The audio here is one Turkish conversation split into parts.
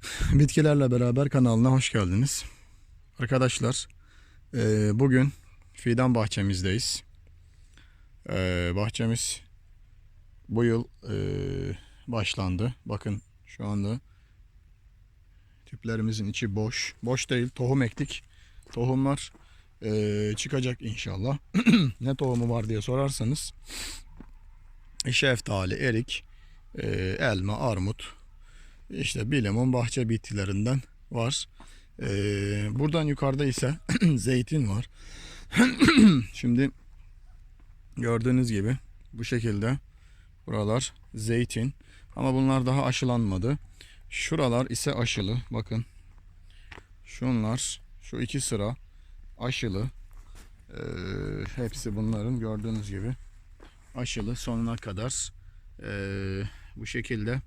Bitkilerle beraber kanalına hoş geldiniz. Arkadaşlar e, bugün fidan bahçemizdeyiz. E, bahçemiz bu yıl e, başlandı. Bakın şu anda tüplerimizin içi boş. Boş değil tohum ektik. Tohumlar çıkacak inşallah. ne tohumu var diye sorarsanız şeftali, erik, elma, armut, işte bir limon bahçe bitkilerinden var. Ee, buradan yukarıda ise zeytin var. Şimdi gördüğünüz gibi bu şekilde buralar zeytin ama bunlar daha aşılanmadı. Şuralar ise aşılı. Bakın. Şunlar şu iki sıra aşılı. Ee, hepsi bunların gördüğünüz gibi aşılı sonuna kadar ee, bu şekilde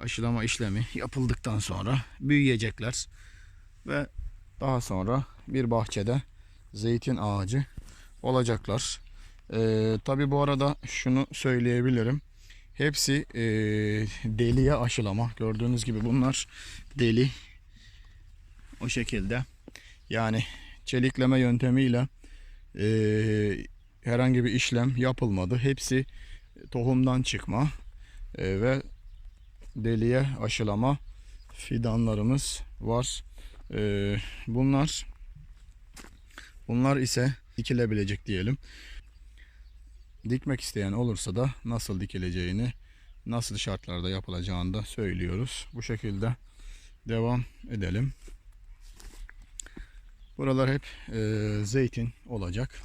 aşılama işlemi yapıldıktan sonra büyüyecekler ve daha sonra bir bahçede zeytin ağacı olacaklar. Ee, Tabi bu arada şunu söyleyebilirim. Hepsi ee, deliye aşılama. Gördüğünüz gibi bunlar deli. O şekilde. Yani çelikleme yöntemiyle ee, herhangi bir işlem yapılmadı. Hepsi tohumdan çıkma ee, ve deliye aşılama fidanlarımız var. Ee, bunlar bunlar ise dikilebilecek diyelim. Dikmek isteyen olursa da nasıl dikileceğini, nasıl şartlarda yapılacağını da söylüyoruz. Bu şekilde devam edelim. Buralar hep e, zeytin olacak.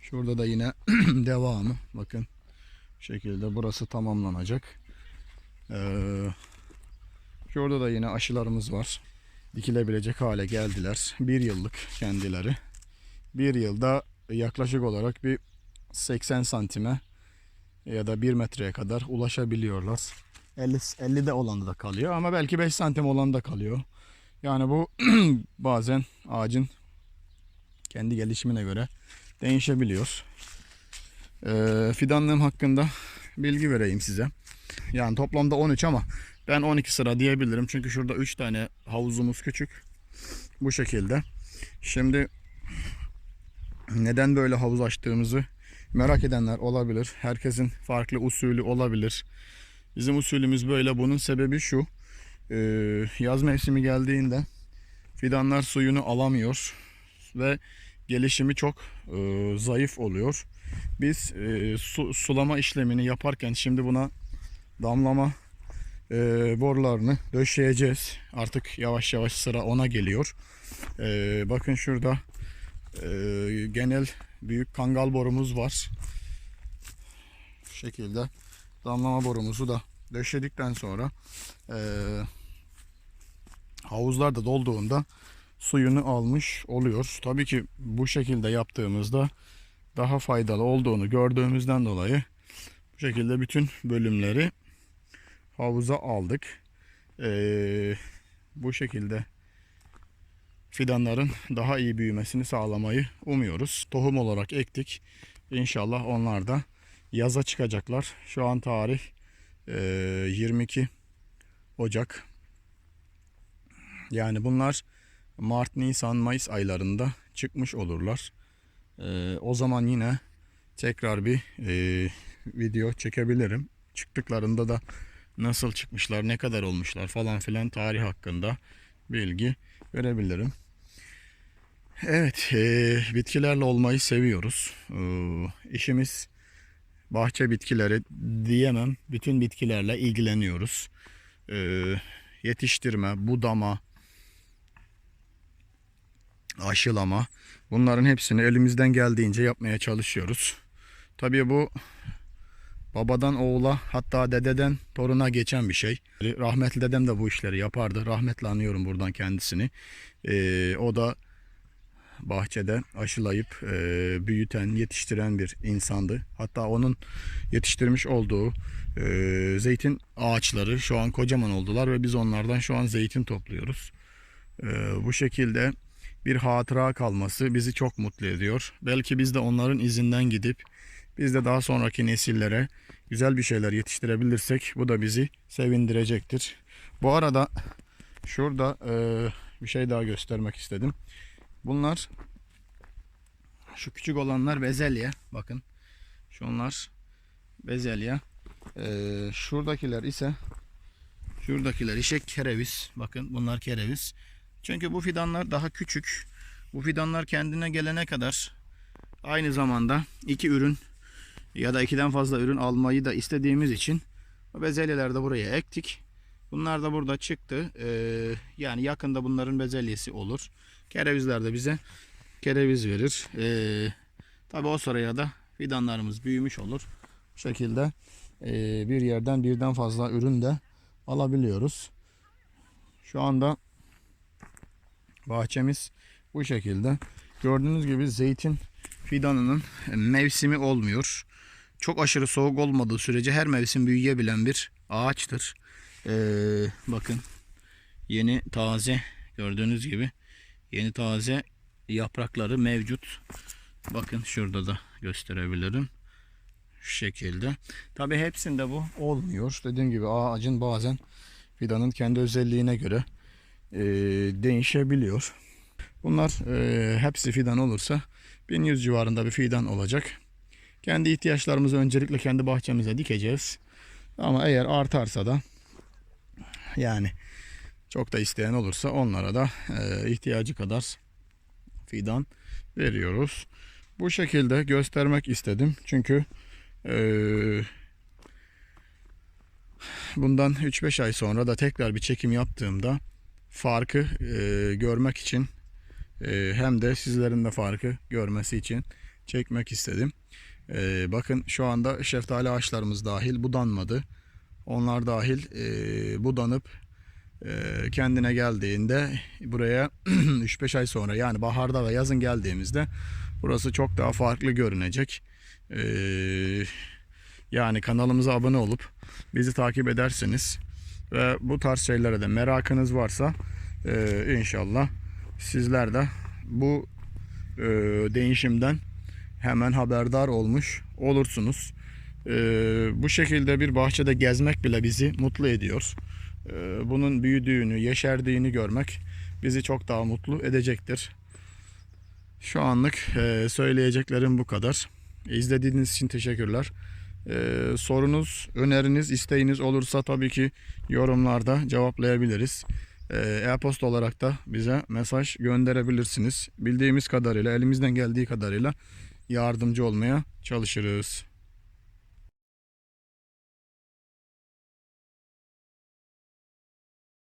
Şurada da yine devamı. Bakın şekilde burası tamamlanacak. Ee, şurada da yine aşılarımız var. Dikilebilecek hale geldiler. Bir yıllık kendileri. Bir yılda yaklaşık olarak bir 80 santime ya da 1 metreye kadar ulaşabiliyorlar. 50, 50 de olanı da kalıyor ama belki 5 santim olan da kalıyor. Yani bu bazen ağacın kendi gelişimine göre değişebiliyor. Ee, fidanlığım hakkında bilgi vereyim size. Yani toplamda 13 ama ben 12 sıra diyebilirim. Çünkü şurada 3 tane havuzumuz küçük. Bu şekilde. Şimdi neden böyle havuz açtığımızı merak edenler olabilir. Herkesin farklı usulü olabilir. Bizim usulümüz böyle. Bunun sebebi şu. Ee, yaz mevsimi geldiğinde fidanlar suyunu alamıyor ve gelişimi çok e, zayıf oluyor. Biz e, su, sulama işlemini yaparken şimdi buna damlama e, borularını döşeyeceğiz. Artık yavaş yavaş sıra ona geliyor. E, bakın şurada e, genel büyük kangal borumuz var. Şu şekilde damlama borumuzu da döşedikten sonra e, havuzlar da dolduğunda suyunu almış oluyor. Tabii ki bu şekilde yaptığımızda daha faydalı olduğunu gördüğümüzden dolayı bu şekilde bütün bölümleri havuza aldık. Ee, bu şekilde fidanların daha iyi büyümesini sağlamayı umuyoruz. Tohum olarak ektik. İnşallah onlar da yaza çıkacaklar. Şu an tarih e, 22 Ocak. Yani bunlar Mart, Nisan, Mayıs aylarında çıkmış olurlar. Ee, o zaman yine tekrar bir e, video çekebilirim. Çıktıklarında da nasıl çıkmışlar, ne kadar olmuşlar falan filan tarih hakkında bilgi verebilirim. Evet, e, bitkilerle olmayı seviyoruz. E, işimiz bahçe bitkileri diyemem. Bütün bitkilerle ilgileniyoruz. E, yetiştirme, budama, aşılama bunların hepsini elimizden geldiğince yapmaya çalışıyoruz. Tabii bu babadan oğula hatta dededen toruna geçen bir şey. Rahmetli dedem de bu işleri yapardı. Rahmetli anıyorum buradan kendisini. Ee, o da bahçede aşılayıp e, büyüten, yetiştiren bir insandı. Hatta onun yetiştirmiş olduğu e, zeytin ağaçları şu an kocaman oldular ve biz onlardan şu an zeytin topluyoruz. E, bu şekilde bir hatıra kalması bizi çok mutlu ediyor. Belki biz de onların izinden gidip biz de daha sonraki nesillere güzel bir şeyler yetiştirebilirsek bu da bizi sevindirecektir. Bu arada şurada e, bir şey daha göstermek istedim. Bunlar şu küçük olanlar bezelye. Bakın. Şunlar bezelye. E, şuradakiler ise şuradakiler ise kereviz. Bakın bunlar kereviz. Çünkü bu fidanlar daha küçük. Bu fidanlar kendine gelene kadar aynı zamanda iki ürün ya da ikiden fazla ürün almayı da istediğimiz için o bezelyeleri de buraya ektik. Bunlar da burada çıktı. Ee, yani yakında bunların bezelyesi olur. Kerevizler de bize kereviz verir. Ee, Tabi o sıraya da fidanlarımız büyümüş olur. Bu şekilde ee, bir yerden birden fazla ürün de alabiliyoruz. Şu anda bahçemiz bu şekilde. Gördüğünüz gibi zeytin fidanının mevsimi olmuyor. Çok aşırı soğuk olmadığı sürece her mevsim büyüyebilen bir ağaçtır. Ee, bakın yeni taze gördüğünüz gibi yeni taze yaprakları mevcut. Bakın şurada da gösterebilirim. Şekilde. Tabi hepsinde bu olmuyor. Dediğim gibi ağacın bazen fidanın kendi özelliğine göre e, değişebiliyor. Bunlar e, hepsi fidan olursa 1100 civarında bir fidan olacak. Kendi ihtiyaçlarımızı öncelikle kendi bahçemize dikeceğiz. Ama eğer artarsa da yani çok da isteyen olursa onlara da e, ihtiyacı kadar fidan veriyoruz. Bu şekilde göstermek istedim. Çünkü e, bundan 3-5 ay sonra da tekrar bir çekim yaptığımda farkı e, görmek için e, hem de sizlerin de farkı görmesi için çekmek istedim. E, bakın şu anda şeftali ağaçlarımız dahil budanmadı. Onlar dahil e, budanıp e, kendine geldiğinde buraya 3-5 ay sonra yani baharda ve yazın geldiğimizde burası çok daha farklı görünecek. E, yani kanalımıza abone olup bizi takip ederseniz ve bu tarz şeylere de merakınız varsa e, inşallah sizler de bu e, değişimden hemen haberdar olmuş olursunuz. E, bu şekilde bir bahçede gezmek bile bizi mutlu ediyor. E, bunun büyüdüğünü, yeşerdiğini görmek bizi çok daha mutlu edecektir. Şu anlık e, söyleyeceklerim bu kadar. İzlediğiniz için teşekkürler. E, sorunuz, öneriniz, isteğiniz olursa tabii ki yorumlarda cevaplayabiliriz. E, E-posta olarak da bize mesaj gönderebilirsiniz. Bildiğimiz kadarıyla, elimizden geldiği kadarıyla yardımcı olmaya çalışırız.